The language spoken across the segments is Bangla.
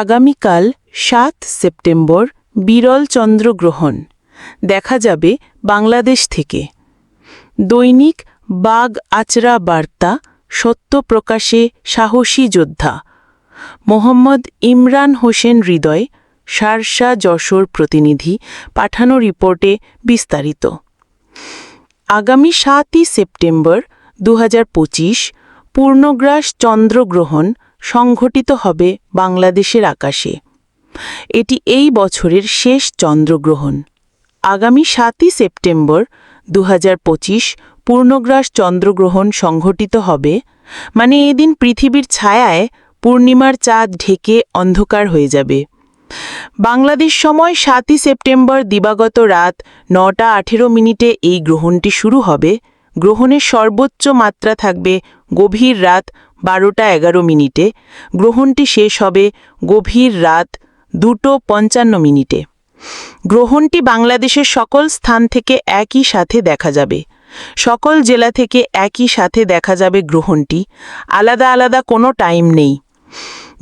আগামীকাল সাত সেপ্টেম্বর বিরল চন্দ্রগ্রহণ। দেখা যাবে বাংলাদেশ থেকে। দৈনিক বাগ আচরা বার্তা, সত্য প্রকাশে সাহসী যোদ্ধা। মোহাম্মদ ইমরান হোসেন হৃদয় সারসা যশোর প্রতিনিধি, পাঠানো রিপোর্টে বিস্তারিত। আগামী সাতই সেপ্টেম্বর দু হাজার পঁচিশ, পূর্ণগ্রাস চন্দ্রগ্রহণ সংঘটিত হবে বাংলাদেশের আকাশে। এটি এই বছরের শেষ চন্দ্রগ্রহণ। আগামী সাতই সেপ্টেম্বর দু হাজার পঁচিশ পূর্ণগ্রাস চন্দ্রগ্রহণ সংঘটিত হবে মানে এদিন পৃথিবীর ছায়ায় পূর্ণিমার চাঁদ ঢেকে অন্ধকার হয়ে যাবে। বাংলাদেশ সময় সাতই সেপ্টেম্বর দিবাগত রাত নটা আঠেরো মিনিটে এই গ্রহণটি শুরু হবে। গ্রহণের সর্বোচ্চ মাত্রা থাকবে গভীর রাত বারোটা এগারো মিনিটে। গ্রহণটি শেষ হবে গভীর রাত দুটো পঞ্চান্ন মিনিটে। গ্রহণটি বাংলাদেশের সকল স্থান থেকে একই সাথে দেখা যাবে। সকল জেলা থেকে একই সাথে দেখা যাবে গ্রহণটি। আলাদা আলাদা কোনো টাইম নেই।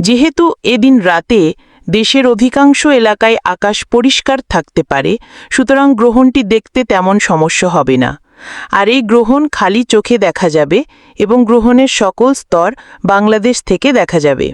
যেহেতু এদিন রাতে দেশের অধিকাংশ এলাকায় আকাশ পরিষ্কার থাকতে পারে, সুতরাং গ্রহণটি দেখতে তেমন সমস্যা হবে না। আর এই গ্রহণ খালি চোখে দেখা যাবে এবং গ্রহণের সকল স্তর বাংলাদেশ থেকে দেখা যাবে।